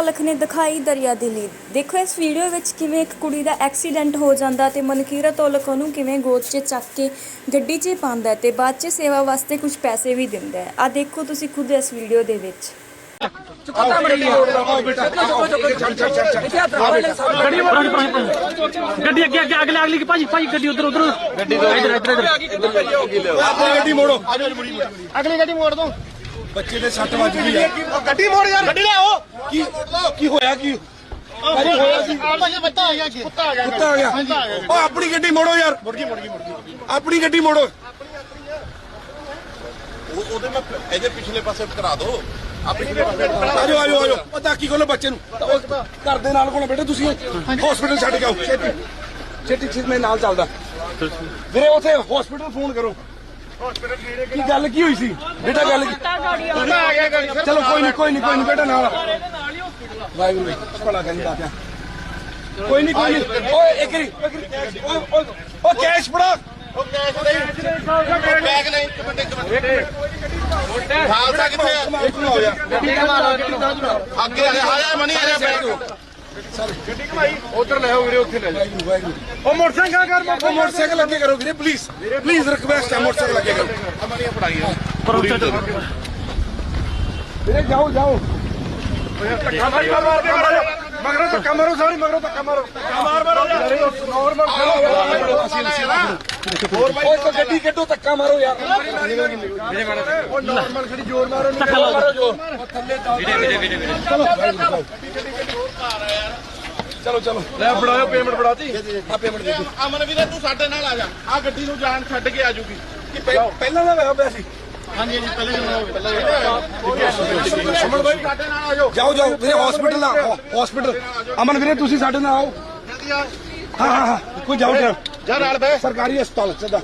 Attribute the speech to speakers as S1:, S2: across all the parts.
S1: ਔਲਖ ਨੇ ਦਿਖਾਈ ਦਰਿਆ ਦੀ ਲੀਦ ਦੇਖੋ ਇਸ ਵੀਡੀਓ ਵਿੱਚ ਕਿਵੇਂ ਇੱਕ ਕੁੜੀ ਦਾ ਐਕਸੀਡੈਂਟ ਹੋ ਜਾਂਦਾ ਤੇ ਮਨਕੀਰਤ ਔਲਖ ਉਹਨੂੰ ਕਿਵੇਂ ਗੋਦ 'ਚ ਚੱਕ ਕੇ ਗੱਡੀ 'ਚ ਪਾਉਂਦਾ ਤੇ ਬਾਅਦ 'ਚ ਸੇਵਾ ਵਾਸਤੇ ਕੁਝ ਪੈਸੇ ਵੀ ਦਿੰਦਾ ਹੈ। ਆ ਦੇਖੋ ਤੁਸੀਂ ਖੁਦ ਇਸ ਵੀਡੀਓ ਦੇ ਵਿੱਚ।
S2: ਗੱਡੀ ਅੱਗੇ ਅੱਗੇ ਅਗਲੇ ਅਗਲੀ ਭਾਜੀ ਭਾਜੀ ਗੱਡੀ ਉਧਰ ਉਧਰ। ਗੱਡੀ ਇਧਰ ਇਧਰ
S3: ਆਪਣੀ ਗੱਡੀ ਮੋੜੋ।
S4: ਅਗਲੀ ਗੱਡੀ ਮੋੜ ਦੋ।
S3: ਬੱਚੇ ਦੇ ਸੱਟ ਵੱਜ ਗਈ ਆ।
S4: ਗੱਡੀ ਮੋੜ ਯਾਰ। ਗੱਡੀ ਲਿਆਓ
S3: ਕੀ ਕੀ ਹੋਇਆ ਕੀ?
S4: ਹੋਇਆ ਸੀ ਭਾਈ ਬੱਤਾ ਆ ਗਿਆ ਕੁੱਤਾ ਆ ਗਿਆ।
S3: ਕੁੱਤਾ ਆ ਗਿਆ। ਉਹ ਆਪਣੀ ਗੱਡੀ ਮੋੜੋ ਯਾਰ।
S4: ਮੁੜ ਗਈ ਮੁੜ ਗਈ ਮੁੜ ਗਈ
S3: ਆਪਣੀ ਗੱਡੀ ਮੋੜੋ।
S5: ਉਹ- ਉਹਦੇ ਮੈਂ ਇਹਦੇ ਪਿਛਲੇ ਪਾਸੇ ਕਰਾ ਦੋ। ਆਪਣੀ
S3: ਆਜੋ ਆਜੋ ਆਜੋ। ਉਹ ਦਾਕੀ ਕੋਲ ਬੱਚੇ ਨੂੰ। ਉਹ ਘਰ ਦੇ ਨਾਲ ਕੋਲ ਬੇਟੇ ਤੁਸੀਂ। ਹਸਪੀਟਲ ਛੱਡ ਕੇ ਆਓ। ਛੇਤੀ। ਛੇਤੀ ਛੇਤੀ ਮੈਂ ਨਾਲ ਚੱਲਦਾ। ਵੀਰੇ ਉਥੇ ਹਸਪੀਟਲ ਫੋਨ ਕਰੋ। ਕੀ ਗੱਲ ਕੀ ਹੋਈ ਸੀ? ਬੇਟਾ ਗੱਲ ਕੀ ਚਲੋ ਕੋਈ ਨਹੀਂ ਕੋਈ ਨਹੀਂ ਕੋਈ ਨਹੀਂ ਬੇਟਾ ਨਾਲ ਆ। ਵਾਹਿਗੁਰੂ ਜੀ ਭਲਾ ਕਰੀ ਦਾਤਿਆ ਕੋਈ ਨਹੀਂ ਕੋਈ ਨਹੀਂ ਓਏ ਇੱਕ ਰੀ ਓ ਕੈਸ਼ ਫੜਾ।
S5: ਉਹ ਕੈਸ਼ ਨਹੀਂ। ਬੈਗ ਨਹੀਂ ਇੱਕ ਮਿੰਟ ਇੱਕ ਮਿੰਟ। ਖਾਲਸਾ ਕਿੱਥੇ ਆ? ਅੱਗੇ ਆ ਜਾ ਮਨੀ ਆ ਜਾ ਬੈਗ
S4: ਉਧਰ ਲੈ ਆਓ ਵੀਰੇ ਉੱਥੇ ਲੈ
S3: ਵਾਹਿਗੁਰੂ
S4: ਉਹ ਮੋਟਰਸਾਈਕਲ ਕਰ
S3: ਉਹ ਮੋਟਰਸਾਈਕਲ ਅੱਗੇ ਕਰੋ ਵੀਰੇ ਪਲੀਜ਼ ਪਲੀਜ਼ ਰਿਕਵੈਸਟ ਹੈ ਮੋਟਰਸਾਈਕਲ ਅੱਗੇ ਕਰੋ।
S5: ਮਨੀ ਫੜਾਈ
S3: ਵੀਰੇ ਜਾਓ ਜਾਓ।
S4: ਮਗਰੋਂ ਧੱਕਾ ਮਾਰੋ ਸਾਰੀ ਮਗਰੋਂ ਧੱਕਾ ਮਾਰੋ। ਮਾਰ ਮਾਰੋ।
S3: ਹੋਰ ਬਾਈ ਉਹ ਗੱਡੀ ਕੱਢੋ ਧੱਕਾ ਮਾਰੋ ਯਾਰ।
S4: ਉਹ ਨਾਰਮਲ ਖੜੀ ਜ਼ੋਰ ਮਾਰੋ
S3: ਧੱਕਾ ਮਾਰੋ। ਜੋ ਵੀਰੇ ਵੀਰੇ ਵੀਰੇ। ਚਲੋ ਚਲੋ ਚਲੋ।
S4: ਲੈ ਫੜਾਓ ਪੇਮੈਂਟ ਫੜਾਤੀ।
S3: ਆ ਪੇਮੈਂਟ ਦੇ ਦਿਓ।
S5: ਅਮਨ ਵੀਰੇ ਤੂੰ ਸਾਡੇ ਨਾਲ ਆ ਜਾ। ਆ ਗੱਡੀ ਨੂੰ ਜਾਨ ਛੱਡ ਕੇ ਆ ਜੂਗੀ।
S3: ਕਿ ਪਹਿ- ਪਹਿਲਾਂ ਦਾ ਹੋਇਆ ਪਿਆ ਸੀ
S4: ਹਾਂਜੀ ਹਾਂਜੀ ਪਹਿਲੇ ਜਨਾਬ ਪਹਿਲੇ
S3: ਸਮਣ ਬਾਈ
S5: ਸਾਡੇ ਨਾਲ ਆ ਜਾਓ।
S3: ਜਾਓ ਜਾਓ। ਵੀਰੇ ਹਸਪੀਟਲ ਆ। ਹਸਪੀਟਲ ਅਮਨ ਵੀਰੇ ਤੁਸੀਂ ਸਾਡੇ ਨਾਲ ਆਓ। ਹਾਂ ਹਾਂ ਹਾਂ। ਕੋਈ ਜਾਓ ਜਰਾ
S4: ਜਾ ਨਾਲ ਬੈ
S3: ਸਰਕਾਰੀ ਹਸਪਤਾਲ ਸਿੱਧਾ।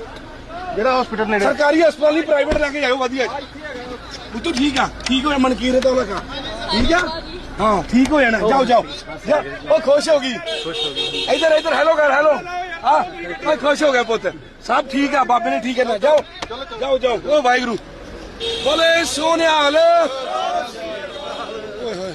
S4: ਜਿਹੜਾ ਹਸਪੀਟਲ ਨੇੜੇ?
S3: ਸਰਕਾਰੀ ਹਸਪਤਾਲ ਨਹੀਂ ਪ੍ਰਾਈਵੇਟ ਲੈ ਕੇ ਜਾਓ ਵਧੀਆ। ਉਹ ਤੂੰ ਠੀਕ ਆ। ਠੀਕ ਹੋਇਆ ਮਨਕੀਰ ਤਾਂ ਲਗਾ ਠੀਕ ਆ? ਹਾਂ ਠੀਕ ਹੋ ਜਾਣਾ। ਜਾਓ ਜਾਓ। ਜਾ, ਉਹ ਖੁਸ਼ ਹੋ ਗਈ। ਖੁਸ਼ ਹੋ ਗਈ ਇਧਰ ਇਧਰ ਹੈਲੋ ਕਰ ਹੈਲੋ ਹਾਂ ਉਹ ਖੁਸ਼ ਹੋ ਗਿਆ ਪੁੱਤ। ਸਭ ਠੀਕ ਆ ਬਾਬੇ ਨੇ ਠੀਕ ਕਰਨਾ। ਜਾਓ ਜਾਓ ਜਾਓ। ਉਹ ਵਾਹਿਗੁਰੂ। ਬੋਲੇ ਸੋਨਿਆਲ ਓਏ ਹੋਏ।